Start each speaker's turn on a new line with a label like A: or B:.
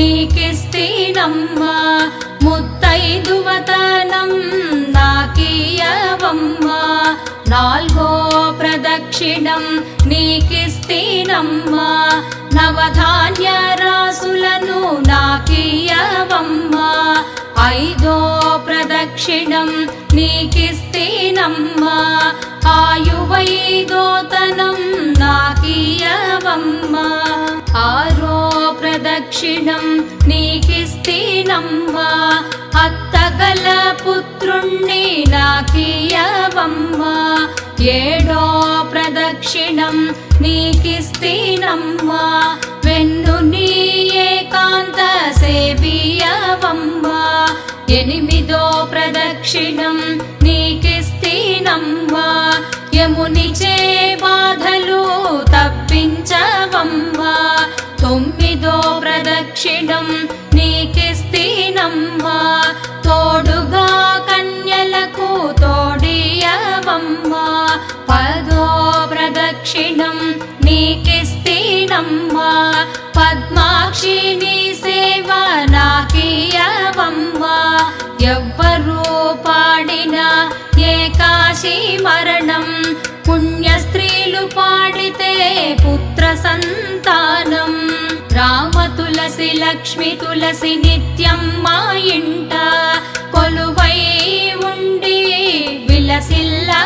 A: నీకిస్తేనమ్మా ముత్తైదువతనం నాకీయవమ్మా నాల్గో ప్రదక్షిణం నీకిస్తేనమ్మా నవధాన్య రాసులను నాకీయవమ్మా ఐదో ప్రదక్షిణం నీకిస్తేనమ్మా ఆయువైదోతనం దక్షిణం నీకిస్తేనమ్మా. అత్తగల పుత్రుణ్ణి నాకీయవమ్మా ఏడో ప్రదక్షిణం నీకిస్తేనమ్మా. వెన్ను నీ ఏకాంత సేవియవమ్మా ఎనిమిదో ప్రదక్షిణం నీకిస్తేనమ్మా. యమునిచే బాధలు తప్పించవమ్మా. తొమ్మిది దక్షిణం నీకిస్తీనమ్మా తోడుగా కన్యలకు తోడియవమ్మా. పదో ప్రదక్షిణం నీకిస్తీనమ్మా పద్మాక్షి నీ సేవ నాకీయవమ్మా. ఎవ్వరూ పాడిన ఏకాశి మరణం పుణ్య స్త్రీలు పాడితే పుత్ర సంతానం. తులసి లక్ష్మి తులసి నిత్యం మా ఇంట కొలువై ఉండి విలసిల్లా